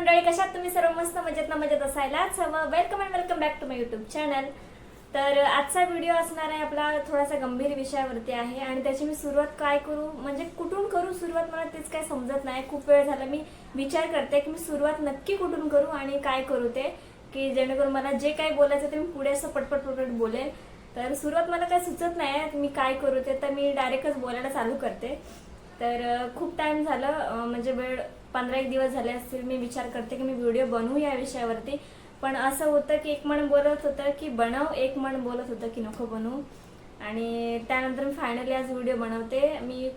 मंडळी कशात तुम्ही सर्व मस्त मजेत ना मजेत असायलाच? हवं welcome and welcome back to my YouTube channel तर आजचा व्हिडिओ असणार आहे आपला थोडासा गंभीर विषयावरती आहे आणि त्याची मी सुरुवात काय करू? म्हणजे कुठून करू सुरुवात? मला तेच काय समजत नाही. खूप वेळ झाला मी विचार करते की मी सुरुवात नक्की कुठून करू आणि काय करू ते? की जेणेकरून मला जे काही बोलायचं ते मी पुढे असं पटपट पटपट बोलेल तर सुरुवात मला काय सुचत नाही मी काय करू ते तर मी डायरेक्टच बोलायला चालू करते. तर खूप टाईम झालं म्हणजे वेळ पंधरा एक दिवस झाले असतील मी विचार करते की मी व्हिडिओ बनवू या विषयावरती. पण असं होतं की एक मन बोलत होतं की बनव एक मन बोलत होतं की नको बनवू. आणि त्यानंतर मी फायनली आज व्हिडिओ बनवते. मी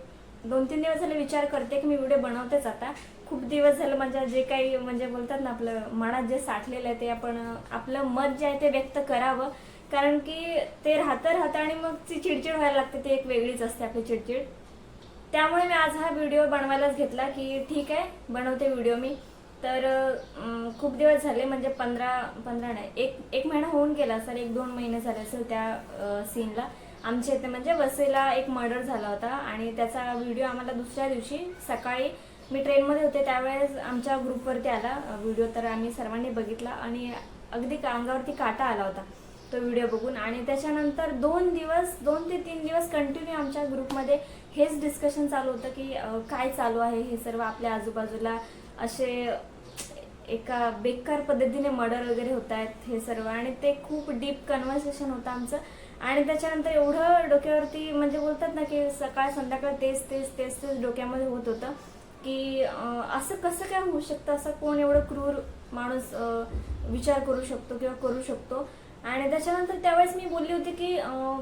दोन तीन दिवस झाले विचार करते की मी व्हिडिओ बनवतेच आता. खूप दिवस झालं माझ्या जे काही म्हणजे बोलतात ना आपलं मनात जे साठलेलं आहे ते आपण आपलं मत जे आहे ते व्यक्त करावं. कारण की ते राहतं राहतं आणि मग ती चिडचिड व्हायला लागते ती एक वेगळीच असते आपली चिडचिड. त्यामुळे मी आज हा व्हिडिओ बनवायलाच घेतला की ठीक आहे बनवते व्हिडिओ मी. तर खूप दिवस झाले म्हणजे पंधरा पंधरा नाही एक एक महिना होऊन गेला सर एक दोन महिने झाले असेल त्या सीनला आमच्या इथे म्हणजे वसईला एक मर्डर झाला होता आणि त्याचा व्हिडिओ आम्हाला दुसऱ्या दिवशी सकाळी मी ट्रेनमध्ये होते त्यावेळेस आमच्या ग्रुपवरती आला व्हिडिओ तर आम्ही सर्वांनी बघितला आणि अगदी का- अंगावरती काटा आला होता तो व्हिडिओ बघून. आणि त्याच्यानंतर दोन दिवस दोन ते तीन दिवस कंटिन्यू आमच्या ग्रुपमध्ये हेच डिस्कशन चालू होतं की काय चालू आहे हे सर्व आपल्या आजूबाजूला असे एका बेकार पद्धतीने मर्डर वगैरे होत आहेत हे सर्व. आणि ते खूप डीप कन्व्हर्सेशन होतं आमचं. आणि त्याच्यानंतर एवढं डोक्यावरती म्हणजे बोलतात ना की सकाळ संध्याकाळ तेच तेच तेच तेच डोक्यामध्ये होत होतं की असं कसं काय होऊ शकतं? असं कोण एवढं क्रूर माणूस विचार करू शकतो किंवा करू शकतो? आणि त्याच्यानंतर त्यावेळेस मी बोलली होती की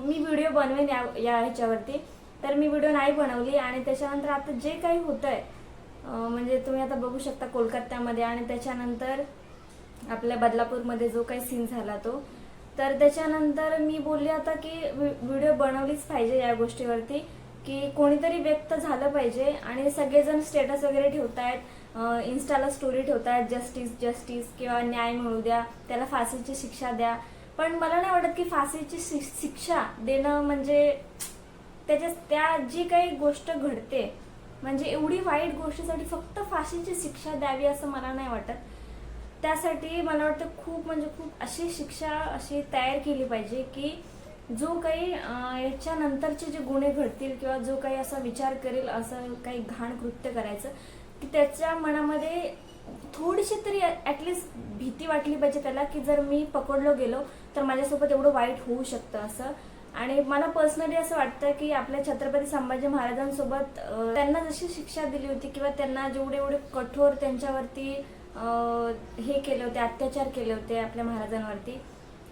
मी व्हिडिओ बनवेन या या ह्याच्यावरती. तर मी व्हिडिओ नाही बनवली आणि त्याच्यानंतर आता जे काही होत आहे म्हणजे तुम्ही आता बघू शकता कोलकात्यामध्ये आणि त्याच्यानंतर आपल्या बदलापूरमध्ये जो काही सीन झाला तो. तर त्याच्यानंतर मी बोलले आता की व्हिडिओ बनवलीच पाहिजे या गोष्टीवरती की कोणीतरी व्यक्त झालं पाहिजे आणि सगळेजण स्टेटस वगैरे ठेवतायत इन्स्टाला स्टोरी ठेवतायत जस्टिस जस्टिस किंवा न्याय मिळू द्या त्याला फाशीची शिक्षा द्या. पण मला नाही वाटत की फाशीची शि- शिक्षा देणं म्हणजे त्याच्या त्या जी काही गोष्ट घडते म्हणजे एवढी वाईट गोष्टीसाठी फक्त फाशीची शिक्षा द्यावी असं मला नाही वाटत. त्यासाठी मला वाटतं खूप म्हणजे खूप अशी शिक्षा अशी तयार केली पाहिजे की जो काही याच्यानंतरचे जे गुन्हे घडतील किंवा जो काही असा विचार करेल असं काही घाण कृत्य करायचं की त्याच्या मनामध्ये थोडीशी तरी ॲटलिस्ट भीती वाटली पाहिजे त्याला की जर मी पकडलो गेलो तर माझ्यासोबत एवढं वाईट होऊ शकतं असं आणि मला पर्सनली असं वाटतं की आपल्या छत्रपती संभाजी महाराजांसोबत त्यांना जशी शिक्षा दिली होती किंवा त्यांना जेवढे एवढे कठोर त्यांच्यावरती हे केले होते अत्याचार केले होते आपल्या महाराजांवरती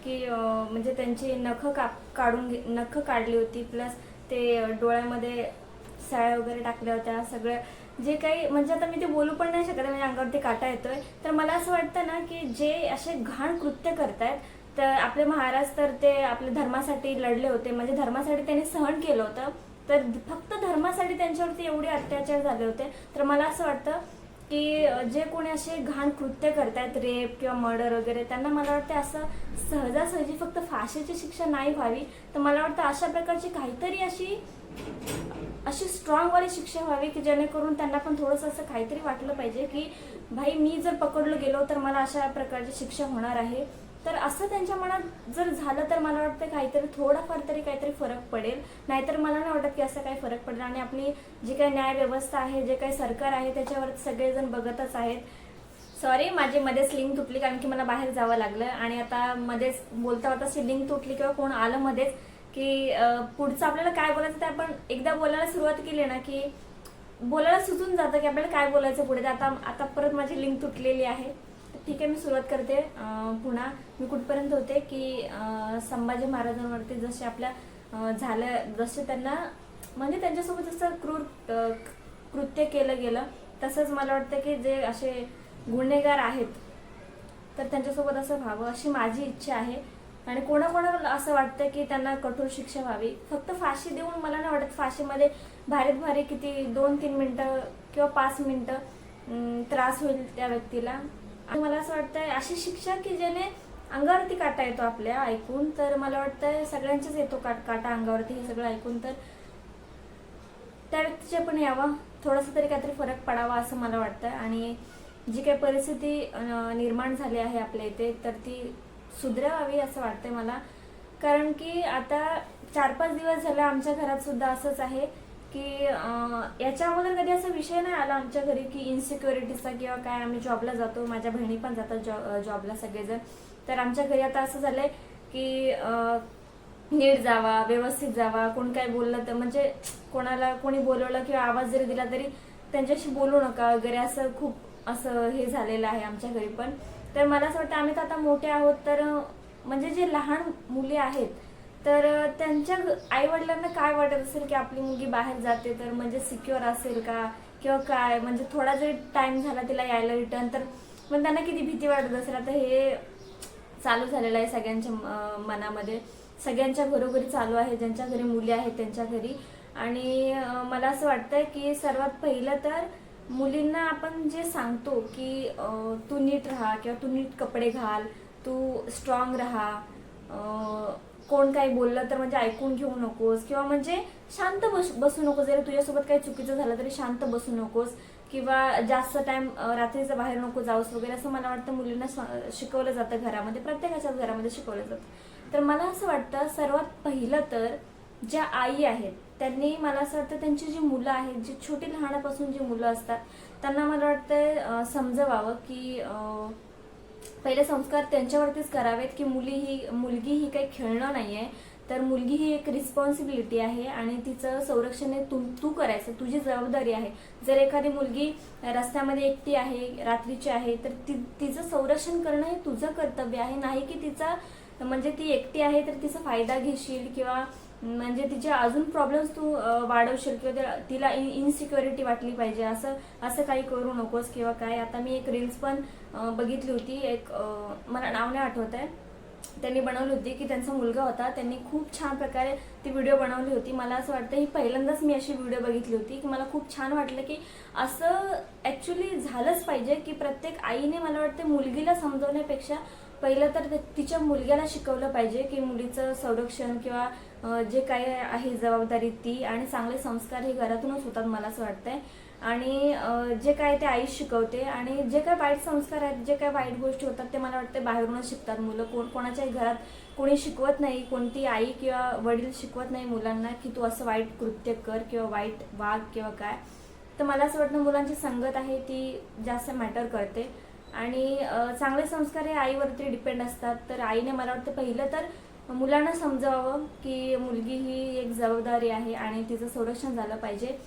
की म्हणजे त्यांची नख काप काढून घे- नख काढली होती प्लस ते डोळ्यामध्ये साळ्या वगैरे टाकल्या होत्या सगळं. जे काही म्हणजे आता मी ते बोलू पण नाही शकत म्हणजे अंगावरती काटा येतोय. तर मला असं वाटतं ना की जे असे घाण कृत्य करतायत तर आपले महाराज तर ते आपल्या धर्मासाठी लढले होते. म्हणजे धर्मासाठी त्यांनी सहन केलं होतं. तर फक्त धर्मासाठी त्यांच्यावरती एवढे अत्याचार झाले होते. तर मला असं वाटतं की जे कोणी असे घाण कृत्य करतायत रेप किंवा मर्डर वगैरे त्यांना मला वाटतं असं सहजासहजी फक्त फाशीची शिक्षा नाही व्हावी. तर मला वाटतं अशा प्रकारची काहीतरी अशी अशी स्ट्रॉंगवाली शिक्षा व्हावी की जेणेकरून त्यांना पण थोडंसं असं काहीतरी वाटलं पाहिजे की भाई मी जर पकडलं गेलो तर मला अशा प्रकारची शिक्षा होणार आहे. तर असं त्यांच्या मनात जर झालं तर मला वाटतं काहीतरी थोडाफार तरी काहीतरी फरक पडेल. नाहीतर मला नाही वाटत की असं काही फरक पडेल आणि आपली जी काही न्याय व्यवस्था आहे जे काही सरकार आहे त्याच्यावर सगळेजण बघतच आहेत. सॉरी माझी मध्येच लिंक तुटली कारण की मला बाहेर जावं लागलं आणि आता मध्येच बोलता बोलता लिंक तुटली किंवा कोण आलं मध्येच की पुढचं आपल्याला काय बोलायचं ते आपण एकदा बोलायला सुरुवात केली ना की बोलायला सुचून जातं की आपल्याला काय बोलायचं पुढे. तर आता आता परत माझी लिंक तुटलेली आहे. ठीक आहे मी सुरुवात करते पुन्हा. मी कुठपर्यंत होते की संभाजी महाराजांवरती जसे आपल्या झालं जसे त्यांना म्हणजे त्यांच्यासोबत जसं क्रूर कृत्य केलं गेलं तसंच मला वाटतं की जे असे गुन्हेगार आहेत तर त्यांच्यासोबत असं व्हावं अशी माझी इच्छा आहे. आणि कोणाकोणाला असं वाटतं की त्यांना कठोर शिक्षा व्हावी? फक्त फाशी देऊन मला नाही वाटत फाशीमध्ये भारीत भारी किती दोन तीन मिनटं किंवा पाच मिनटं त्रास होईल त्या व्यक्तीला. आणि मला असं वाटतं अशी शिक्षा की ज्याने अंगावरती काटा येतो आपल्या ऐकून तर मला वाटतं सगळ्यांचेच येतो काट काटा अंगावरती हे सगळं ऐकून. तर त्या व्यक्तीच्या पण यावा. थोडासा तरी काहीतरी फरक पडावा असं मला वाटतं. आणि जी काही परिस्थिती निर्माण झाली आहे आपल्या इथे तर ती सुधरावी असं वाटतंय मला. कारण की आता चार पाच दिवस झाले आमच्या घरात सुद्धा असंच आहे की याच्या अगोदर कधी असा विषय नाही आला आमच्या घरी की इन्सिक्युरिटीचा किंवा काय आम्ही जॉबला जातो. माझ्या बहिणी पण जातात जॉ जॉबला सगळेजण. तर आमच्या घरी आता असं झालंय की नीट जावा व्यवस्थित जावा कोण काय बोललं तर म्हणजे कोणाला कोणी बोलवलं किंवा आवाज जरी दिला तरी त्यांच्याशी बोलू नका वगैरे असं खूप असं हे झालेलं आहे आमच्या घरी पण. तर मला असं वाटतं आम्ही तर आता मोठे आहोत तर म्हणजे जे लहान मुले आहेत तर त्यांच्या आई वडिलांना काय वाटत असेल की आपली मुलगी बाहेर जाते तर म्हणजे सिक्युअर असेल का? किंवा काय? म्हणजे थोडा जरी टाइम झाला तिला यायला रिटर्न तर मग त्यांना किती भीती वाटत असेल? आता हे चालू झालेलं आहे सगळ्यांच्या मनामध्ये. सगळ्यांच्या घरोघरी चालू आहे ज्यांच्या घरी मुली आहेत त्यांच्या घरी. आणि मला असं वाटतंय की सर्वात पहिलं तर मुलींना आपण जे सांगतो की तू नीट राहा किंवा तू नीट कपडे घाल तू स्ट्रॉंग राहा. कोण काही बोललं तर म्हणजे ऐकून घेऊ नकोस किंवा म्हणजे शांत बस बसू नकोस. जरी तुझ्यासोबत काही चुकीचं झालं तरी शांत बसू नकोस. किंवा जास्त टाइम रात्रीचं बाहेर नको जाऊस वगैरे असं मला वाटतं मुलींना शिकवलं जातं घरामध्ये प्रत्येकाच्याच घरामध्ये शिकवलं जातं. तर मला असं वाटतं सर्वात पहिलं तर ज्या आई आहेत त्यांनी मला असं वाटतं त्यांची जी मुलं आहेत जी छोटी लहानापासून जी मुलं असतात त्यांना मला वाटतं समजवावं की पहिले संस्कार त्यांच्यावरतीच करावेत की मुली ही मुलगी ही काही खेळणं नाही आहे तर मुलगी ही एक रिस्पॉन्सिबिलिटी आहे आणि तिचं संरक्षण हे तू तू करायचं तुझी जबाबदारी आहे. जर एखादी मुलगी रस्त्यामध्ये एकटी आहे रात्रीची आहे तर ती तिचं संरक्षण करणं हे तुझं कर्तव्य आहे. नाही की तिचा म्हणजे ती एकटी आहे तर तिचा फायदा घेशील किंवा म्हणजे तिचे अजून प्रॉब्लेम्स तू वाढवशील किंवा तिला इनसिक्युरिटी वाटली पाहिजे. असं असं काही करू नकोस किंवा काय. आता मी एक रील्स पण बघितली होती. एक मला नाव नाही आठवत आहे. त्यांनी बनवली होती की त्यांचा मुलगा होता त्यांनी खूप छान प्रकारे ती व्हिडिओ बनवली होती. मला असं वाटतं ही पहिल्यांदाच मी अशी व्हिडिओ बघितली होती की मला खूप छान वाटलं की असं ॲक्च्युली झालंच पाहिजे की प्रत्येक आईने मला वाटतं मुलगीला समजवण्यापेक्षा पहिलं तर तिच्या मुलग्याला शिकवलं पाहिजे की मुलीचं संरक्षण किंवा जे काही आहे जबाबदारी ती आणि चांगले संस्कार हे घरातूनच होतात मला असं वाटतंय. आणि जे काय ते आई शिकवते आणि जे काय वाईट संस्कार आहेत जे काय वाईट गोष्टी होतात ते मला वाटते बाहेरूनच शिकतात मुलं. कोण कोणाच्याही घरात कोणी शिकवत नाही कोणती आई किंवा वडील शिकवत नाही मुलांना की तू असं वाईट कृत्य कर किंवा वाईट वाग किंवा काय. तर मला असं वाटतं मुलांची संगत आहे ती जास्त मॅटर करते. आणि चांगले संस्कार हे आईवरती डिपेंड असतात. तर आईने मला वाटतं पहिलं तर मुलांना समजावं की मुलगी ही एक जबाबदारी आहे आणि तिचं संरक्षण झालं पाहिजे.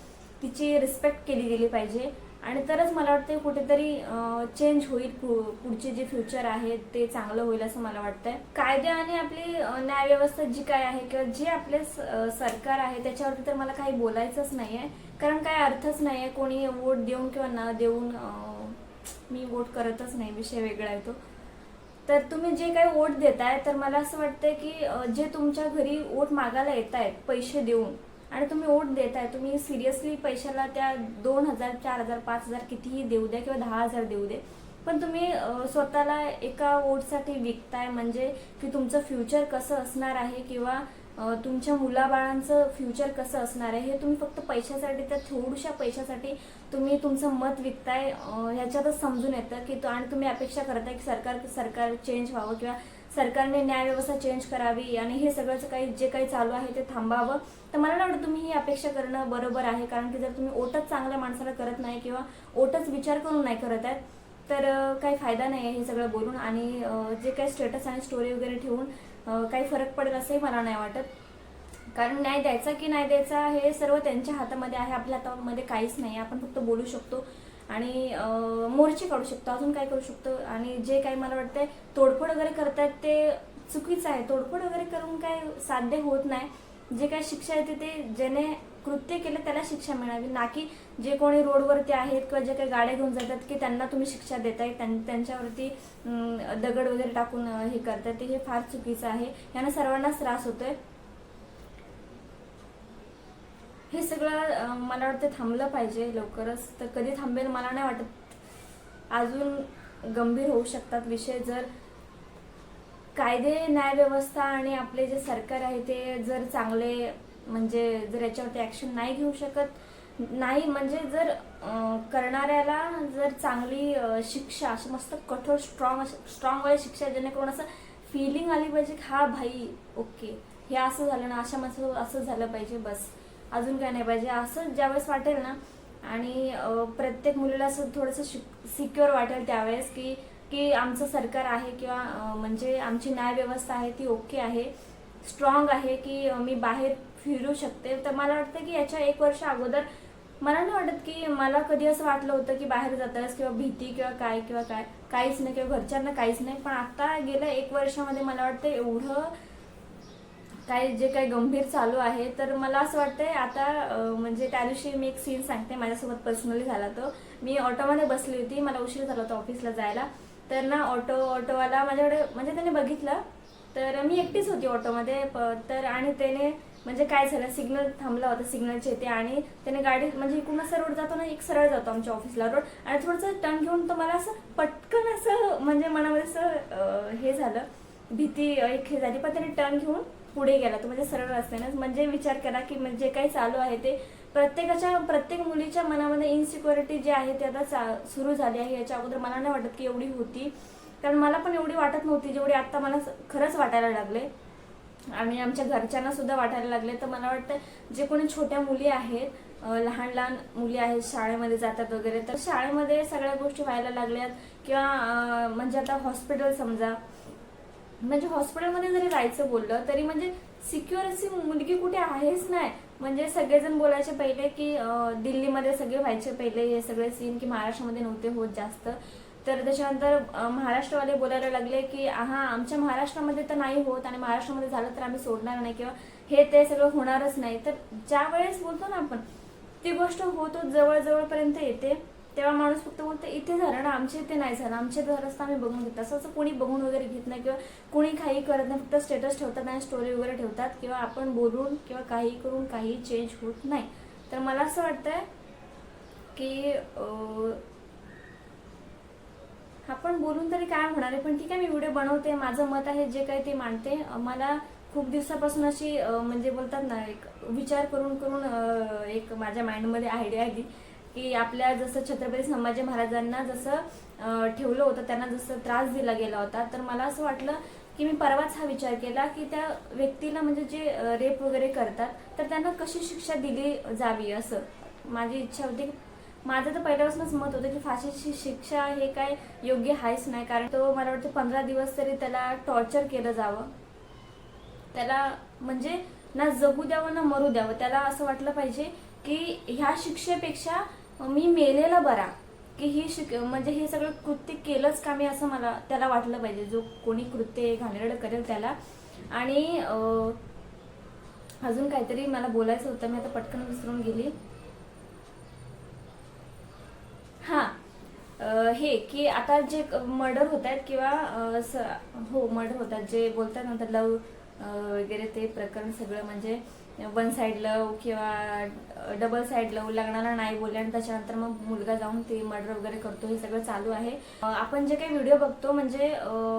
तिची रिस्पेक्ट केली गेली पाहिजे. आणि तरच मला वाटतं कुठेतरी चेंज होईल पु- पुढचे जे फ्युचर आहे ते चांगलं होईल असं मला वाटतंय. कायदे आणि आपली न्यायव्यवस्था जी काय आहे किंवा जे आपले स- सरकार आहे त्याच्यावरती तर मला काही बोलायचंच नाही आहे कारण काय अर्थच नाही आहे कोणी वोट देऊन किंवा न देऊन मी वोट करतच नाही. विषय वेगळा आहे तो. तर तुम्ही जे काही वोट देताय तर मला असं वाटतंय की जे तुमच्या घरी वोट मागायला येत आहेत पैसे देऊन आणि तुम्ही वोट देताय तुम्ही सिरियसली पैशाला त्या दोन हजार चार हजार पाच हजार कितीही देऊ द्या किंवा दहा हजार देऊ दे. पण तुम्ही स्वतःला एका वोटसाठी विकताय म्हणजे की तुमचं फ्युचर कसं असणार आहे किंवा तुमच्या मुलाबाळांचं फ्युचर कसं असणार आहे? हे तुम्ही फक्त पैशासाठी तर थोड्याशा पैशासाठी तुम्ही तुमचं मत विकताय. ह्याच्यातच समजून येतं की तो आणि तुम्ही अपेक्षा करताय की सरकार सरकार चेंज व्हावं किंवा सरकारने न्यायव्यवस्था चेंज करावी आणि हे सगळंच काही जे काही चालू आहे ते थांबावं. तर मला नाही वाटतं तुम्ही ही अपेक्षा करणं बरोबर आहे. कारण की जर तुम्ही ओटच चांगल्या माणसाला करत नाही किंवा ओटच विचार करून नाही करत आहेत तर काही फायदा नाही आहे हे सगळं बोलून. आणि जे काही स्टेटस आणि स्टोरी वगैरे ठेवून काही फरक पडेल असंही मला नाही वाटत. कारण न्याय द्यायचा की नाही द्यायचा हे सर्व त्यांच्या हातामध्ये आहे. आपल्या हातामध्ये काहीच नाही. आपण फक्त बोलू शकतो आणि मोर्चे काढू शकतो. अजून काय करू शकतो? आणि जे काही मला वाटतंय तोडफोड वगैरे करतात ते चुकीचं आहे. तोडफोड वगैरे करून काय साध्य होत नाही. जे काय शिक्षा येते ते ज्याने कृत्य केलं त्याला शिक्षा मिळावी. ना की जे कोणी रोडवरती आहेत किंवा जे काही गाड्या घेऊन जातात की त्यांना तुम्ही शिक्षा देताय त्यां- त्यांच्यावरती दगड वगैरे टाकून हे करताय ते हे फार चुकीचं आहे. यानं सर्वांनाच त्रास होतोय. हे सगळं मला वाटतं थांबलं पाहिजे लवकरच. तर कधी थांबेल मला नाही वाटत. अजून गंभीर होऊ शकतात विषय जर कायदे न्यायव्यवस्था आणि आपले जे सरकार आहे ते जर चांगले म्हणजे जर याच्यावरती ॲक्शन नाही घेऊ शकत नाही म्हणजे जर करणाऱ्याला जर चांगली शिक्षा अशी मस्त कठोर स्ट्रॉंग स्ट्रॉंग वाली शिक्षा जेणेकरून असं फिलिंग आली पाहिजे की हा भाई ओके हे असं झालं ना अशा मस्त असं झालं पाहिजे बस. अजून काय नाही पाहिजे. असं ज्यावेळेस वाटेल ना आणि प्रत्येक मुलीला असं थोडंसं शिक सिक्युअर वाटेल त्यावेळेस की की आमचं सरकार आहे किंवा म्हणजे आमची न्यायव्यवस्था आहे ती ओके आहे. स्ट्रॉंग आहे की मी बाहेर फिरू शकते. तर मला वाटतं की याच्या एक वर्ष अगोदर मला नाही वाटत की मला कधी असं वाटलं होतं की बाहेर जातास किंवा भीती किंवा काय किंवा काय. काहीच नाही किंवा घरच्यांना काहीच नाही. पण आता गेल्या एक वर्षामध्ये मला वाटतं एवढं काय जे काही गंभीर चालू आहे. तर मला असं वाटतंय आता म्हणजे त्या दिवशी मी एक सीन सांगते. माझ्यासोबत पर्सनली झाला तो. मी ऑटोमध्ये बसली होती. मला उशीर झाला होता ऑफिसला जायला. तर ना ऑटो ऑटोवाला माझ्याकडे म्हणजे त्याने बघितलं. तर मी एकटीच होती ऑटोमध्ये. प- तर आणि त्याने म्हणजे काय झालं सिग्नल थांबला होता सिग्नलचे इथे आणि त्याने गाडी म्हणजे इकडून असा रोड जातो ना एक सरळ जातो आमच्या ऑफिसला रोड आणि थोडंसं टर्न घेऊन तो मला असं पटकन असं म्हणजे मनामध्ये असं हे झालं भीती एक हे झाली. पण त्याने टर्न घेऊन पुढे गेला. तो म्हणजे सरळ रस्त्याने. म्हणजे विचार करा की म्हणजे काही चालू आहे ते. प्रत्येकाच्या प्रत्येक मुलीच्या मनामध्ये इनसिक्युरिटी जी आहे ती आता चा- सुरू झाली आहे. याच्या अगोदर मला नाही वाटत की एवढी होती. कारण मला पण एवढी वाटत नव्हती जेवढी आता मला खरंच वाटायला लागले. आणि आमच्या घरच्यांना सुद्धा वाटायला लागले. तर मला वाटतं जे कोणी छोट्या मुली आहेत लहान लहान मुली आहेत शाळेमध्ये जातात वगैरे तर शाळेमध्ये सगळ्या गोष्टी व्हायला लागल्यात. किंवा म्हणजे आता हॉस्पिटल समजा. म्हणजे हॉस्पिटलमध्ये जरी जायचं बोललं तरी म्हणजे सिक्युअर अशी मुलगी कुठे आहेच नाही. म्हणजे सगळेजण बोलायचे पहिले की दिल्लीमध्ये सगळे व्हायचे पहिले. हे सगळे सीन की महाराष्ट्रामध्ये नव्हते होत जास्त. तर त्याच्यानंतर महाराष्ट्रवाले बोलायला लागले की हा आमच्या महाराष्ट्रामध्ये तर नाही होत आणि महाराष्ट्रामध्ये झालं तर आम्ही सोडणार नाही किंवा हे ते सगळं होणारच नाही. तर ज्या वेळेस बोलतो ना आपण ती गोष्ट होतो जवळजवळपर्यंत येते. तेव्हा माणूस फक्त बोलतो इथे झालं ना आमच्या इथे नाही झालं. आमच्या इथे झालं आम्ही बघून घेतो. असं कोणी बघून वगैरे घेत नाही किंवा कोणी काही करत नाही. फक्त स्टेटस ठेवतात आणि स्टोरी वगैरे ठेवतात किंवा आपण बोलून किंवा काही करून काही चेंज होत नाही. तर मला असं वाटतंय की आपण बोलून तरी काय होणार आहे? पण ठीक आहे मी व्हिडिओ बनवते. माझं मत आहे जे काही ते मांडते. मला खूप दिवसापासून अशी म्हणजे बोलतात ना एक विचार करून करून एक माझ्या माइंडमध्ये आयडिया आली की आपल्या जसं छत्रपती संभाजी महाराजांना जसं ठेवलं होतं त्यांना जसं त्रास दिला गेला होता तर मला असं वाटलं की मी परवाच हा विचार केला की त्या व्यक्तीला म्हणजे जे रेप वगैरे करतात तर त्यांना कशी शिक्षा दिली जावी असं? माझी इच्छा होती माझं तर पहिल्यापासूनच मत होतं की फाशीची शिक्षा हे काय योग्य आहेच नाही कारण तो मला वाटतं पंधरा दिवस तरी त्याला टॉर्चर केलं जावं. त्याला म्हणजे ना जगू द्यावं ना मरू द्यावं. त्याला असं वाटलं पाहिजे की ह्या शिक्षेपेक्षा मी मेलेला बरा की ही शिक म्हणजे हे सगळं कृत्य केलंच का मी असं मला त्याला वाटलं पाहिजे. जो कोणी कृत्य घाणेरडं करेल त्याला. आणि अजून काहीतरी मला बोलायचं होतं. मी आता पटकन विसरून गेली हा अं, हे की आता जे मर्डर होत आहेत किंवा स- हो मर्डर होतात जे बोलतात ना लव वगैरे ते प्रकरण सगळं म्हणजे वन साईड लव किंवा डबल साईड लव लग्नाला नाही बोलले आणि त्याच्यानंतर मग मुलगा जाऊन ते मर्डर वगैरे करतो हे सगळं चालू आहे. आपण जे काही व्हिडिओ बघतो म्हणजे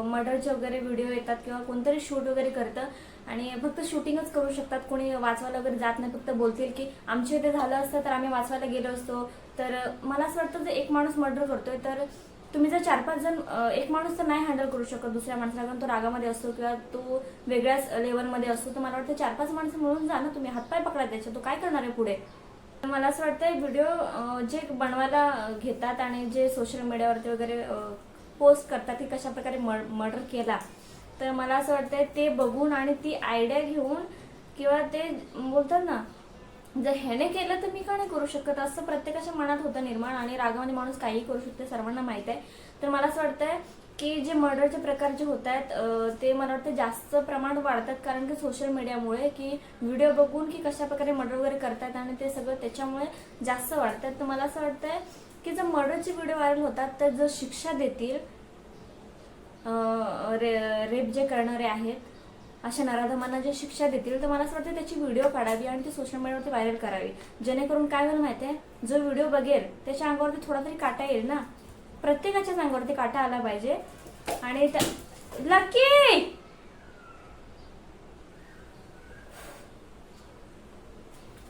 मर्डरचे वगैरे व्हिडिओ येतात किंवा कोणतरी शूट वगैरे करतं आणि फक्त शूटिंगच करू शकतात. कोणी वाचवायला वगैरे जात नाही फक्त बोलतील की आमच्या इथे झालं असतं तर आम्ही वाचवायला गेलो असतो. तर मला असं वाटतं जर एक माणूस मर्डर करतोय तर तुम्ही जर चार पाच जण एक माणूस तर नाही हँडल करू शकत दुसऱ्या माणसाला. कारण तो रागामध्ये असतो किंवा तो वेगळ्याच लेवलमध्ये असतो. तर मला वाटतं चार पाच माणसं मिळून जा ना तुम्ही. हातपाय पकडा त्याच्या तो काय करणार आहे पुढे? तर मला असं वाटतं व्हिडिओ जे बनवायला घेतात आणि जे सोशल मीडियावरती वगैरे पोस्ट करतात की कशा प्रकारे मर्डर केला. तर मला असं वाटतंय ते बघून आणि ती आयडिया घेऊन किंवा ते बोलतात ना जर ह्याने केलं तर मी का नाही करू शकत? असं प्रत्येकाच्या मनात होतं निर्माण आणि रागामध्ये माणूस काहीही करू शकते सर्वांना माहीत आहे. तर मला असं वाटतंय की जे मर्डरचे प्रकार जे होत आहेत ते मला वाटतं जास्त प्रमाण वाढतात कारण की सोशल मीडियामुळे की व्हिडिओ बघून की कशा प्रकारे मर्डर वगैरे करतात आणि ते सगळं त्याच्यामुळे जास्त वाढतात. तर मला असं वाटतंय की जर मर्डरचे व्हिडिओ व्हायरल होतात तर जर शिक्षा देतील रे रेप जे करणारे आहेत अशा नराधमांना जे शिक्षा देतील तर मला असं वाटतं त्याची व्हिडिओ काढावी आणि ती सोशल मीडियावरती व्हायरल करावी. जेणेकरून काय होईल माहिती आहे जो व्हिडिओ बघेल त्याच्या अंगावरती थोडा तरी काटा येईल ना? प्रत्येकाच्याच अंगावरती काटा आला पाहिजे. आणि त्या- लकी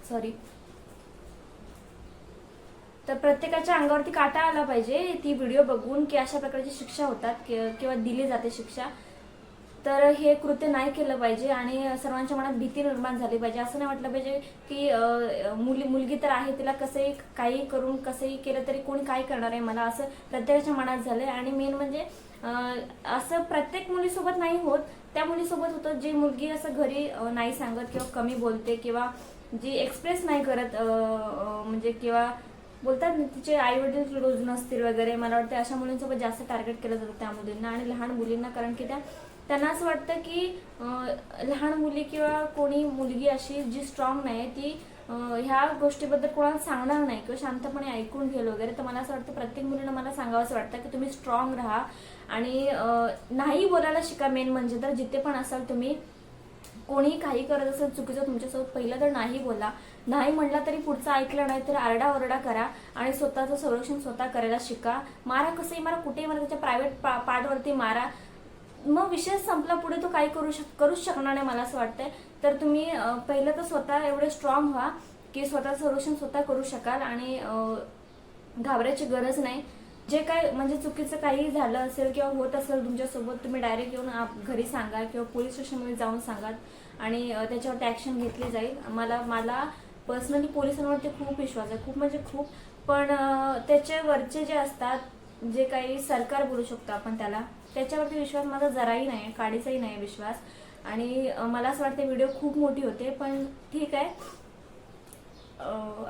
सॉरी तर प्रत्येकाच्या अंगावरती काटा आला पाहिजे ती व्हिडिओ बघून की अशा प्रकारची शिक्षा होतात किंवा दिली जाते शिक्षा. तर हे कृत्य नाही केलं पाहिजे आणि सर्वांच्या मनात भीती निर्माण झाली पाहिजे. असं नाही वाटलं पाहिजे की मुली मुलगी तर आहे तिला कसंही काही करून कसंही केलं तरी कोणी काय करणार आहे मला असं प्रत्येकाच्या मनात झालंय. आणि मेन म्हणजे असं प्रत्येक मुलीसोबत नाही होत. त्या मुलीसोबत होतं जी मुलगी असं घरी नाही सांगत किंवा कमी बोलते किंवा जी एक्सप्रेस नाही करत म्हणजे किंवा बोलतात ना तिचे आई वडील रोज नसतील वगैरे. मला वाटतं अशा मुलींसोबत जास्त टार्गेट केलं जातं त्या मुलींना आणि लहान मुलींना कारण की त्या त्यांना असं वाटतं की लहान मुली किंवा कोणी मुलगी अशी जी स्ट्रॉंग नाही ती ह्या गोष्टीबद्दल कोणाला सांगणार नाही किंवा शांतपणे ऐकून घेईल वगैरे. तर मला असं वाटतं प्रत्येक मुलीनं मला सांगावं असं वाटतं की तुम्ही स्ट्रॉंग राहा. आणि नाही बोलायला शिका मेन म्हणजे तर जिथे पण असाल तुम्ही. कोणी काही करत असेल चुकीचं तुमच्यासोबत पहिलं तर नाही बोला. नाही म्हणला तरी पुढचं ऐकलं नाही तर आरडा ओरडा करा आणि स्वतःचं संरक्षण स्वतः करायला शिका. मारा कसंही मारा कुठेही मारा त्याच्या प्रायव्हेट पार्टवरती मारा. मग विषय संपला पुढे तो काही करू शक करूच शकणार नाही मला असं वाटतंय. तर तुम्ही पहिलं तर स्वतः एवढे स्ट्रॉंग व्हा की स्वतः सोल्युशन स्वतः करू शकाल आणि घाबरायची गरज नाही. जे काय म्हणजे चुकीचं काही झालं असेल किंवा होत असेल तुमच्यासोबत तुम्ही डायरेक्ट येऊन आप- घरी सांगा किंवा पोलीस स्टेशनमध्ये जाऊन सांगा आणि त्याच्यावरती ॲक्शन घेतली जाईल. मला मला पर्सनली पोलिसांवरती खूप विश्वास आहे खूप म्हणजे खूप. पण त्याच्यावरचे जे असतात जे काही सरकार बोलू शकतो आपण त्याला त्याच्यावरती विश्वास माझा जराही नाही काडीचाही नाही विश्वास. आणि मला असं वाटतं व्हिडिओ खूप मोठी होते पण ठीक आहे.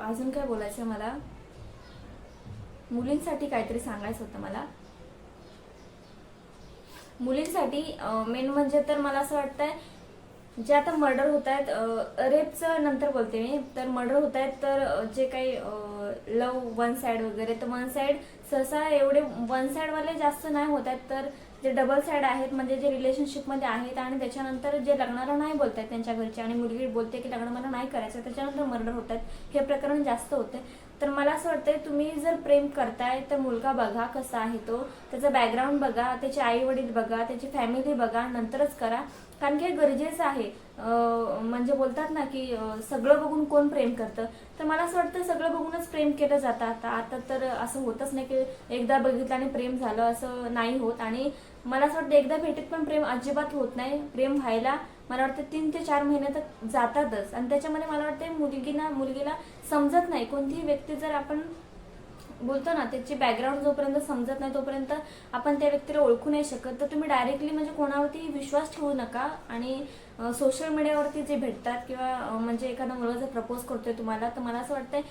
अजून काय बोलायचं आहे मला? मुलींसाठी काहीतरी सांगायचं होतं मला. मुलींसाठी मेन म्हणजे तर मला असं वाटतंय जे आता मर्डर होत आहेत रेपचं नंतर बोलते मी तर मर्डर होत आहेत तर जे काही लव वन साइड वगैरे तर वन साइड सहसा एवढे वन वाले जास्त नाही होत आहेत तर जे डबल साईड आहेत म्हणजे जे रिलेशनशिपमध्ये आहेत आणि त्याच्यानंतर जे लग्नाला नाही बोलत आहेत त्यांच्या घरचे आणि मुलगी बोलते की लग्न मला नाही करायचं त्याच्यानंतर मर्डर होत आहेत हे प्रकरण जास्त होते. तर मला असं वाटतंय तुम्ही जर प्रेम करताय तर मुलगा बघा कसा आहे तो. त्याचा बॅकग्राऊंड बघा त्याचे आई वडील बघा त्याची फॅमिली बघा नंतरच करा. कारण की हे गरजेचं आहे. म्हणजे बोलतात ना की सगळं बघून कोण प्रेम करतं? तर मला असं वाटतं सगळं बघूनच प्रेम केलं जातं. आता आता तर असं होतच नाही की एकदा बघितलं आणि प्रेम झालं असं नाही होत. आणि मला असं वाटतं एकदा भेटीत पण प्रेम अजिबात होत नाही. प्रेम व्हायला मला वाटतं तीन ते चार महिने तर जातातच. आणि त्याच्यामध्ये मला वाटतं मुलगीना मुलगीला समजत नाही. कोणतीही व्यक्ती जर आपण बोलतो ना त्याची बॅकग्राऊंड जोपर्यंत समजत नाही तोपर्यंत आपण त्या व्यक्तीला ओळखू नाही शकत. तर तुम्ही डायरेक्टली म्हणजे कोणावरती विश्वास ठेवू नका आणि सोशल मीडियावरती जे भेटतात किंवा म्हणजे एखादा मुलगा जर प्रपोज करतोय तुम्हाला तर मला असं वाटतंय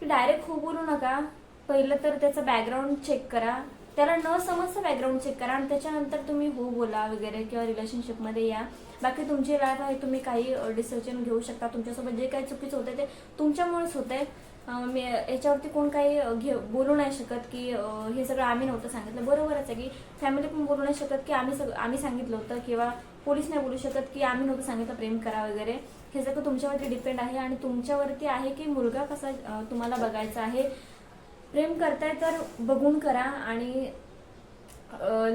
की डायरेक्ट हो बोलू नका. पहिलं तर त्याचं बॅकग्राऊंड चेक करा. त्याला न समजता बॅकग्राऊंड चेक करा आणि त्याच्यानंतर तुम्ही हो बोला वगैरे किंवा रिलेशनशिपमध्ये या. बाकी तुमची लाईफ आहे तुम्ही काही डिसिजन घेऊ शकता. तुमच्यासोबत जे काही चुकीचं होतं ते तुमच्यामुळेच होतंय. मी याच्यावरती कोण काही घे बोलू नाही शकत की हे सगळं आम्ही नव्हतं सांगितलं. बरोबरच आहे की फॅमिली पण बोलू नाही शकत की आम्ही सगळं आम्ही सांगितलं होतं किंवा पोलीस नाही बोलू शकत की आम्ही नव्हतं सांगितलं प्रेम करा वगैरे. हे सगळं तुमच्यावरती डिपेंड आहे आणि तुमच्यावरती आहे की मुलगा कसा तुम्हाला बघायचा आहे. प्रेम करताय तर बघून करा आणि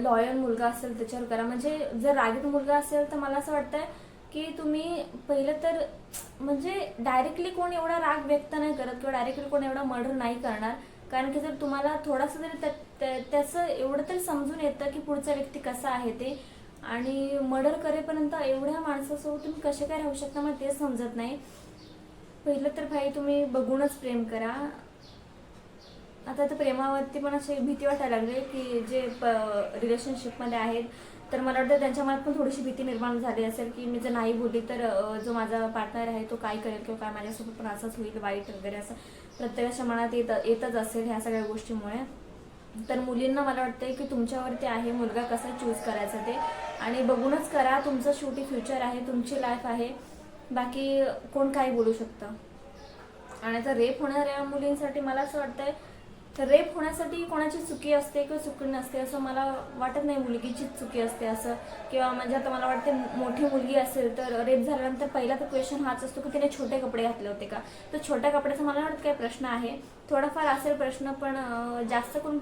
लॉयल मुलगा असेल त्याच्यावर करा. म्हणजे जर रागीट मुलगा असेल तर मला असं वाटतंय की तुम्ही पहिलं तर म्हणजे डायरेक्टली कोण एवढा राग व्यक्त नाही करत किंवा डायरेक्टली कोण एवढा मर्डर नाही करणार. कारण की जर तुम्हाला थोडासा जरी त्या- त्याचं एवढं तरी समजून येतं की पुढचा व्यक्ती कसा आहे ते. आणि मर्डर करेपर्यंत एवढ्या माणसासोबत तुम्ही कसे काय राहू शकता मला तेच समजत नाही. पहिलं तर भाई तुम्ही बघूनच प्रेम करा. आता तर प्रेमावरती पण अशी भीती वाटायला लागली की जे प रिलेशनशिपमध्ये आहेत तर मला वाटतं त्यांच्या मनात पण थोडीशी भीती निर्माण झाली असेल की मी जर नाही बोलली तर जो माझा पार्टनर आहे तो काय करेल किंवा काय माझ्यासोबत पण असंच होईल वाईट वगैरे असं प्रत्येकाच्या मनात येत येतच असेल ह्या सगळ्या गोष्टीमुळे. तर मुलींना मला वाटतं की तुमच्यावरती आहे मुलगा कसा चूज करायचा ते. आणि बघूनच करा तुमचं शेवटी फ्युचर आहे तुमची लाईफ आहे. बाकी कोण काय बोलू शकतं. आणि आता रेप होणाऱ्या मुलींसाठी मला असं वाटतंय तर रेप होण्यासाठी कोणाची चुकी असते किंवा चुकी नसते असं मला वाटत नाही मुलगीचीच चुकी असते असं. किंवा म्हणजे आता मला वाटते मोठी मुलगी असेल तर रेप झाल्यानंतर पहिला तर क्वेश्चन हाच असतो की तिने छोटे कपडे घातले होते का? तर छोट्या कपड्याचा मला वाटतं काही प्रश्न आहे. थोडाफार असेल प्रश्न पण जास्त करून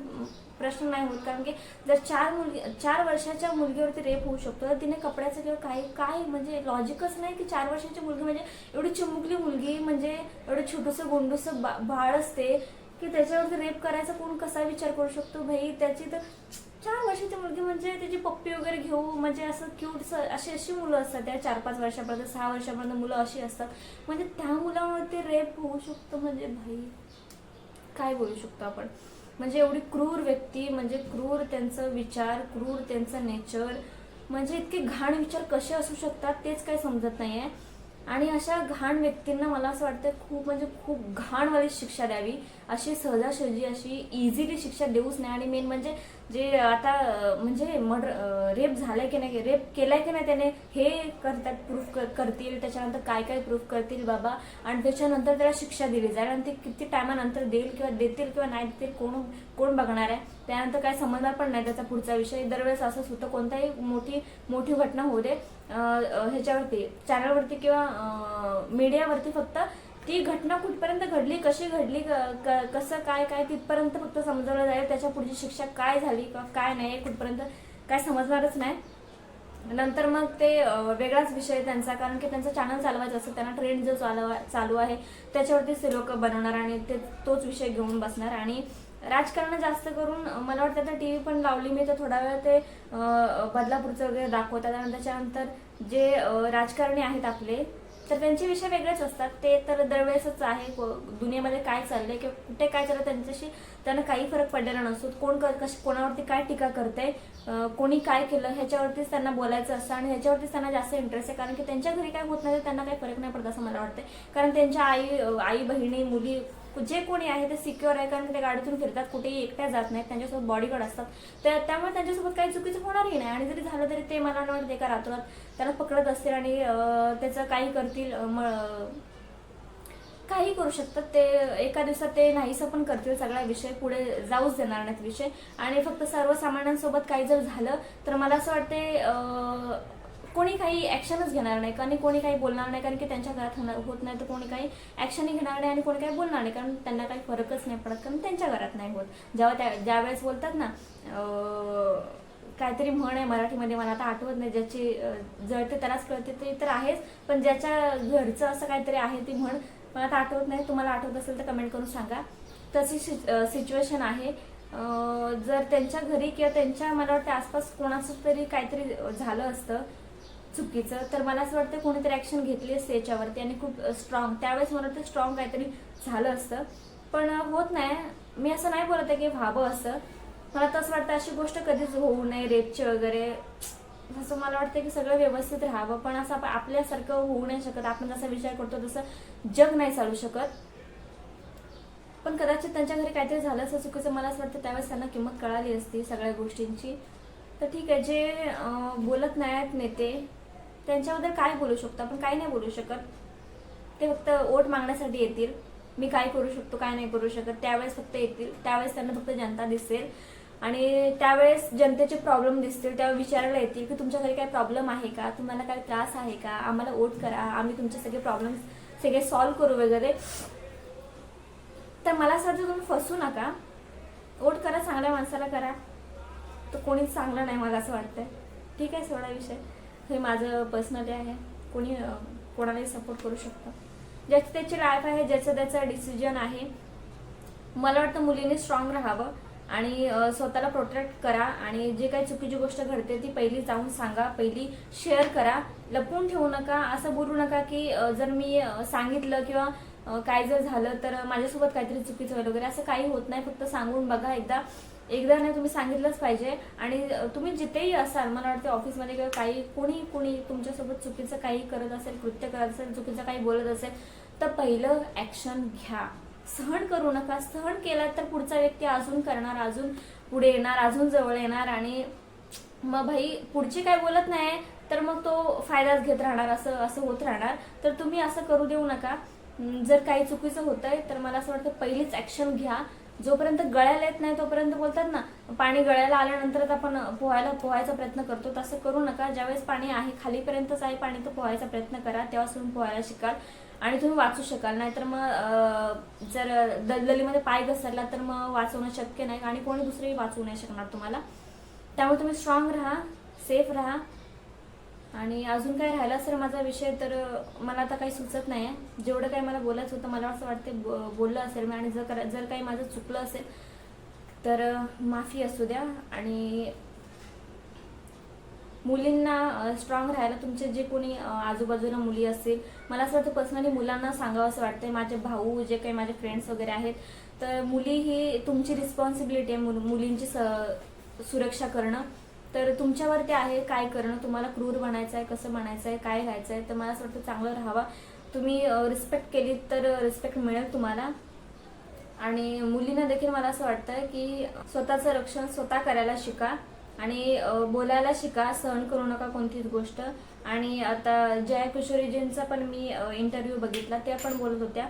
प्रश्न नाही होत. कारण की जर चार मुलगी चार वर्षाच्या मुलगीवरती रेप होऊ शकतो तर तिने कपड्याचं किंवा काही काय म्हणजे लॉजिकच नाही की चार वर्षाची मुलगी म्हणजे एवढी चिमुकली मुलगी म्हणजे एवढं छोटंसं गोंडूसं बा बाळ असते. की त्याच्यावरती रेप करायचा कोण कसा विचार करू शकतो भाई? त्याची तर चार वर्षाची मुलगी म्हणजे त्याची पप्पी वगैरे घेऊ म्हणजे असं क्यूट अशी अशी मुलं असतात. त्या चार पाच वर्षापर्यंत सहा वर्षापर्यंत मुलं अशी असतात. म्हणजे त्या मुलावरती रेप होऊ शकतो म्हणजे भाई काय बोलू शकतो आपण? म्हणजे एवढी क्रूर व्यक्ती म्हणजे क्रूर त्यांचं विचार क्रूर त्यांचं नेचर म्हणजे इतके घाण विचार कसे असू शकतात तेच काही समजत नाही आहे आणि अशा घाण व्यक्तींना मला असं वाटतं खूप म्हणजे खूप घाणवाली शिक्षा द्यावी. अशी सहजासहजी अशी इझिली शिक्षा देऊच नाही आणि मेन म्हणजे जे आता म्हणजे मर्डर रेप झालाय की नाही रेप केलाय की नाही त्याने हे करतात प्रूफ करतील त्याच्यानंतर काय काय प्रूफ करतील बाबा आणि त्याच्यानंतर त्याला शिक्षा दिली जाईल आणि ते किती टायमानंतर देईल किंवा देतील किंवा नाही देतील कोण कोण बघणार आहे? त्यानंतर काय समजणार पण नाही त्याचा पुढचा विषय. दरवेळेस असंच होतं कोणताही मोठी मोठी घटना होऊ दे. ह्याच्यावरती चॅनलवरती किंवा मीडियावरती फक्त ती घटना कुठपर्यंत घडली कशी घडली क- क- कसं काय काय तिथपर्यंत फक्त समजवलं जाईल त्याच्या पुढची शिक्षा काय झाली किंवा काय नाही कुठपर्यंत काय समजणारच नाही. नंतर मग ते वेगळाच विषय त्यांचा कारण की त्यांचा चॅनल चालवायचा असतं त्यांना ट्रेंड जो चालव चालू आहे त्याच्यावरती ते लोक बनवणार आणि ते तोच विषय घेऊन बसणार. आणि राजकारण जास्त करून मला वाटतं आता टी व्ही पण लावली मी तर थोडा वेळ ते बदलापूरचं वगैरे दाखवतात. आणि त्याच्यानंतर जे राजकारणी आहेत आपले तर त्यांचे विषय वेगळेच असतात. ते तर दरवेळेसच आहे दुनियेमध्ये काय चाललंय किंवा कुठे काय चाललं त्यांच्याशी त्यांना काही फरक पडलेला नसतो. कोण क- कश कोणावरती काय टीका करते कोणी काय केलं ह्याच्यावरतीच त्यांना बोलायचं असतं आणि ह्याच्यावरतीच त्यांना जास्त इंटरेस्ट आहे. कारण की त्यांच्या घरी काय होत नाही ते त्यांना काही फरक नाही पडत असं मला वाटतं कारण त्यांच्या आई आई बहिणी मुली जे कोणी आहे ते सिक्युअर आहे कारण ते गाडीतून फिरतात कुठेही एकट्या जात नाहीत त्यांच्यासोबत बॉडीगार्ड असतात. त्या त्यामुळे त्यांच्यासोबत काही चुकीचं होणारही नाही. आणि जरी झालं तरी ते मला वाटतं एका रात्रात त्याला पकडत असतील आणि त्याचं काही करतील म- काही करू शकतात. ते एका दिवसात ते नाहीसं पण करतील सगळा विषय. पुढे जाऊच देणार नाहीत विषय. आणि फक्त सर्वसामान्यांसोबत काही जर झालं तर मला असं वाटते कोणी काही ऍक्शनच घेणार नाही कारण कोणी काही बोलणार नाही कारण की त्यांच्या घरात होणार होत नाही तर कोणी काही ऍक्शनही घेणार नाही आणि कोणी काही बोलणार नाही कारण त्यांना काही फरकच नाही पडत कारण त्यांच्या घरात नाही होत. जेव्हा त्या ज्यावेळेस बोलतात ना काहीतरी म्हण आहे मराठीमध्ये मला आता आठवत नाही ज्याची जळते त्यालाच कळते ते तर आहेच पण ज्याच्या घरचं असं काहीतरी आहे ती म्हण मला आता आठवत नाही तुम्हाला आठवत असेल तर कमेंट करून सांगा. तशी सिच्युएशन आहे. जर त्यांच्या घरी किंवा त्यांच्या मला वाटतं आसपास कोणाचं तरी काहीतरी झालं असतं चुकीचं. तर मला असं वाटतं कोणीतरी ॲक्शन घेतली असते याच्यावरती आणि खूप स्ट्रॉंग त्यावेळेस मला वाटतं स्ट्रॉंग काहीतरी झालं असतं. पण होत नाही. मी असं नाही बोलत आहे की व्हावं असं. मला तसं वाटतं अशी गोष्ट कधीच होऊ नये रेपची वगैरे. असं मला वाटतं की सगळं व्यवस्थित राहावं. पण असं आपण आपल्यासारखं होऊ नाही शकत. आपण जसा विचार करतो तसं जग नाही चालू शकत. पण कदाचित त्यांच्या घरी काहीतरी झालं असं चुकीचं मला असं वाटतं. त्यावेळेस त्यांना किंमत कळाली असती सगळ्या गोष्टींची. तर ठीक आहे. जे बोलत नाही आहेत नेते त्यांच्याबद्दल काय बोलू शकतो? आपण काही नाही बोलू शकत. ते फक्त वोट मागण्यासाठी येतील. मी काय करू शकतो काय नाही करू शकत त्यावेळेस फक्त येतील. त्यावेळेस त्यांना फक्त जनता दिसेल. आणि त्यावेळेस जनतेचे प्रॉब्लेम दिसतील. तेव्हा विचारायला येतील की तुमच्या घरी काय प्रॉब्लेम आहे का? तुम्हाला काय त्रास आहे का? आम्हाला वोट करा. आम्ही तुमचे सगळे प्रॉब्लेम सगळे सॉल्व्ह करू वगैरे. तर मला असं वाटतं तुम्ही फसू नका. वोट करा चांगल्या माणसाला करा. तर कोणीच चांगलं नाही मला असं वाटतंय. ठीक आहे सोडा विषय. हे माझं पर्सनली आहे. कोणी कोणालाही सपोर्ट करू शकतं. ज्याची त्याची लाईफ आहे ज्याचं त्याचं डिसिजन आहे मला वाटतं मुलीने स्ट्रॉंग राहावं आणि स्वतःला प्रोटेक्ट करा आणि जे काही चुकीची गोष्ट घडते ती पहिली जाऊन सांगा पहिली शेअर करा. लपवून ठेवू नका असं बोलू नका की जर मी सांगितलं किंवा काय जर झालं तर माझ्यासोबत काहीतरी चुकीचं होईल वगैरे असं काही होत नाही. फक्त सांगून बघा एकदा. एकदा नाही तुम्ही सांगितलंच पाहिजे. आणि तुम्ही जिथेही असाल मला वाटतं ऑफिसमध्ये किंवा काही कोणी कोणी तुमच्यासोबत चुकीचं काही करत असेल कृत्य करत असेल चुकीचं काही बोलत असेल तर पहिलं ॲक्शन घ्या. सहन करू नका. सहन केला तर पुढचा व्यक्ती अजून करणार अजून पुढे येणार अजून जवळ येणार. आणि मग भाई पुढची काय बोलत नाही तर मग तो फायदाच घेत राहणार असं असं होत राहणार. तर तुम्ही असं करू देऊ नका. जर काही चुकीचं होतंय तर मला असं वाटतं पहिलीच ॲक्शन घ्या. जोपर्यंत गळ्याला येत नाही तोपर्यंत बोलतात ना पाणी गळ्याला आल्यानंतरच आपण पोहायला पोहायचा प्रयत्न करतो. तसं करू नका. ज्यावेळेस पाणी आहे खालीपर्यंतच आहे पाणी तो पोहायचा प्रयत्न करा. तेव्हा तुम्ही पोहायला शिकाल आणि तुम्ही वाचू शकाल. नाहीतर मग जर दलदलीमध्ये पाय घसरला तर मग वाचवणं शक्य नाही आणि कोणी दुसरेही वाचवू नाही शकणार तुम्हाला. त्यामुळे तुम्ही स्ट्रॉंग राहा सेफ राहा. आणि अजून काय राहिला सर माझा विषय तर मला आता काही सुचत नाही आहे जेवढं काही मला बोलायचं होतं मला असं वाटते ब- बोललं असेल मी आणि जर जर काही माझं चुकलं असेल तर माफी असू द्या. आणि मुलींना स्ट्रॉंग राहायला तुमचे जे कोणी आजूबाजूला मुली असतील मला असं वाटतं पर्सनली मुलांना सांगावं असं वाटतंय. माझे भाऊ जे काही माझे फ्रेंड्स वगैरे आहेत तर मुली ही तुमची रिस्पॉन्सिबिलिटी आहे मुलींची स सुरक्षा करणं. तर तुमच्यावरती आहे काय करणं? तुम्हाला क्रूर बनायचं आहे कसं बनायचं आहे काय घ्यायचं आहे तर मला असं वाटतं चांगलं राहावा. तुम्ही रिस्पेक्ट केली तर रिस्पेक्ट मिळेल तुम्हाला. आणि मुलींना देखील मला असं वाटतं की स्वतःचं रक्षण स्वतः करायला शिका. आणि बोलायला शिका सहन करू नका कोणतीच गोष्ट. आणि आता जया किशोरीजींचा पण मी इंटरव्ह्यू बघितला त्या पण बोलत होत्या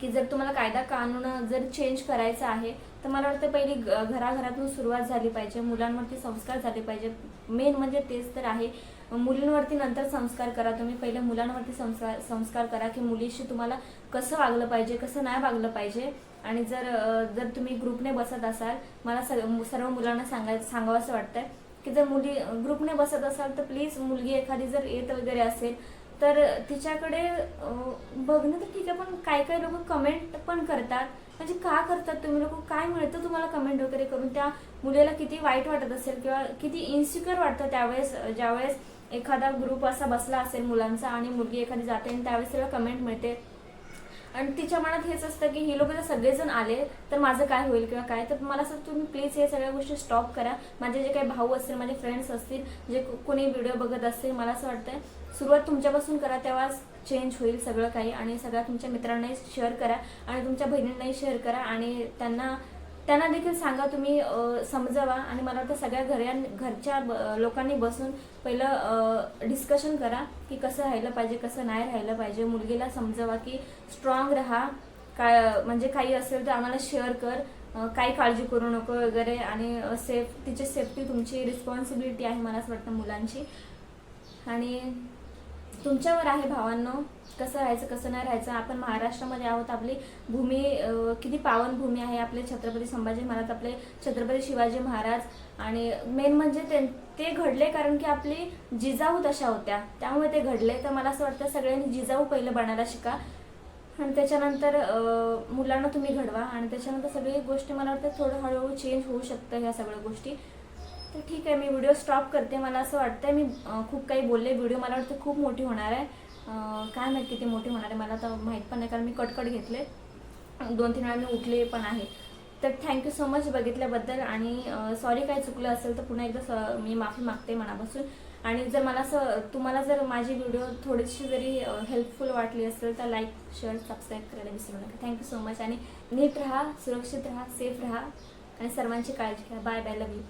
की जर तुम्हाला कायदा कानून जर चेंज करायचा आहे तर मला वाटतं पहिली ग- घराघरातून सुरुवात झाली पाहिजे मुलांवरती संस्कार झाले पाहिजे. मेन म्हणजे तेच तर आहे. मुलींवरती नंतर संस्कार करा. तुम्ही पहिले मुलांवरती संस्कार संस्कार करा की मुलीशी तुम्हाला कसं वागलं पाहिजे कसं नाही वागलं पाहिजे. आणि जर जर तुम्ही ग्रुपने बसत असाल मला सर्व मुलांना सांगाय सांगावं असं वाटतंय की जर मुली ग्रुपने बसत असाल तर प्लीज मुलगी एखादी जर येत वगैरे असेल तर तिच्याकडे बघणं तर ठीक आहे पण काही काही लोक कमेंट पण करतात. म्हणजे का करतात तुम्ही लोक? काय मिळतं तुम्हाला कमेंट वगैरे करून? त्या मुलीला किती वाईट वाटत असेल किंवा किती इन्सिक्युअर वाटतं त्यावेळेस ज्यावेळेस एखादा ग्रुप असा बसला असेल मुलांचा आणि मुलगी एखादी जाते आणि त्यावेळेस तिला कमेंट मिळते. आणि तिच्या मनात हेच असतं की हे लोक जर सगळेजण आले तर माझं काय होईल किंवा काय? तर मला असं तुम्ही प्लीज हे सगळ्या गोष्टी स्टॉप करा. माझे जे काही भाऊ असतील माझे फ्रेंड्स असतील जे कोणी व्हिडिओ बघत असतील मला असं वाटतं सुरुवात तुमच्यापासून करा तेव्हाच चेंज होईल सगळं काही. आणि सगळ्या तुमच्या मित्रांनाही शेअर करा आणि तुमच्या बहिणींनाही शेअर करा. आणि त्यांना त्यांना देखील सांगा तुम्ही समजावा. आणि मला वाटतं सगळ्या घरां घरच्या ब- लोकांनी बसून पहिलं डिस्कशन करा की कसं राहिलं पाहिजे कसं नाही राहिलं पाहिजे. मुलगीला समजावा की स्ट्रॉंग राहा. काय म्हणजे काही असेल तर आम्हाला शेअर कर. काही काळजी करू नको वगैरे. आणि सेफ तिची सेफ्टी तुमची रिस्पॉन्सिबिलिटी आहे मला असं वाटतं मुलांची. आणि तुमच्यावर आहे भावांनो. कसं राहायचं कसं नाही राहायचं? आपण महाराष्ट्रामध्ये आहोत. आपली भूमी किती पावन भूमी आहे आपले छत्रपती संभाजी महाराज आपले छत्रपती शिवाजी महाराज. आणि मेन म्हणजे ते ते घडले कारण की आपली जिजाऊ तशा होत्या. त्यामुळे ते घडले. तर मला असं वाटतं सगळ्यांनी जिजाऊ पहिलं बनायला शिका. आणि त्याच्यानंतर मुलांना तुम्ही घडवा. आणि त्याच्यानंतर सगळी गोष्टी मला वाटतं थोडं हळूहळू चेंज होऊ शकतं ह्या सगळ्या गोष्टी. तर ठीक आहे मी व्हिडिओ स्टॉप करते. मला असं वाटतंय मी खूप काही बोलले. व्हिडिओ मला वाटतं खूप मोठी होणार आहे. काय माहीत किती मोठी होणार आहे मला तर माहीत पण नाही कारण मी कटकट घेतले. दोन तीन वेळा मी उठले पण आहे. तर थँक्यू सो मच बघितल्याबद्दल आणि सॉरी काय चुकलं असेल तर पुन्हा एकदा स- मी माफी मागते मनापासून. आणि जर मला असं तुम्हाला जर माझी व्हिडिओ थोडीशी जरी हेल्पफुल वाटली असेल तर लाईक शेअर सबस्क्राईब करायला विसरू नका. थँक्यू सो मच आणि नीट राहा सुरक्षित राहा सेफ राहा. आणि सर्वांची काळजी घ्या. Bye bye love you